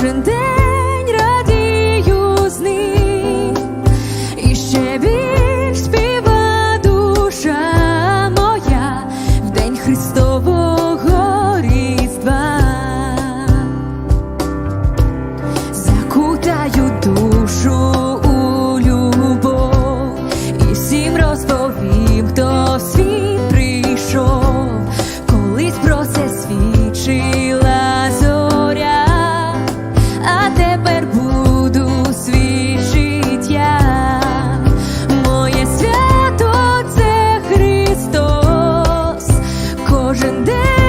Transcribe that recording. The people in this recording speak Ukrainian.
кожен день радію з ним і ще більш співа душа моя в день Христового різдва, закутаю душу у любов і всім розповім. тепер буду свідчить моє свято це Христос, кожен день.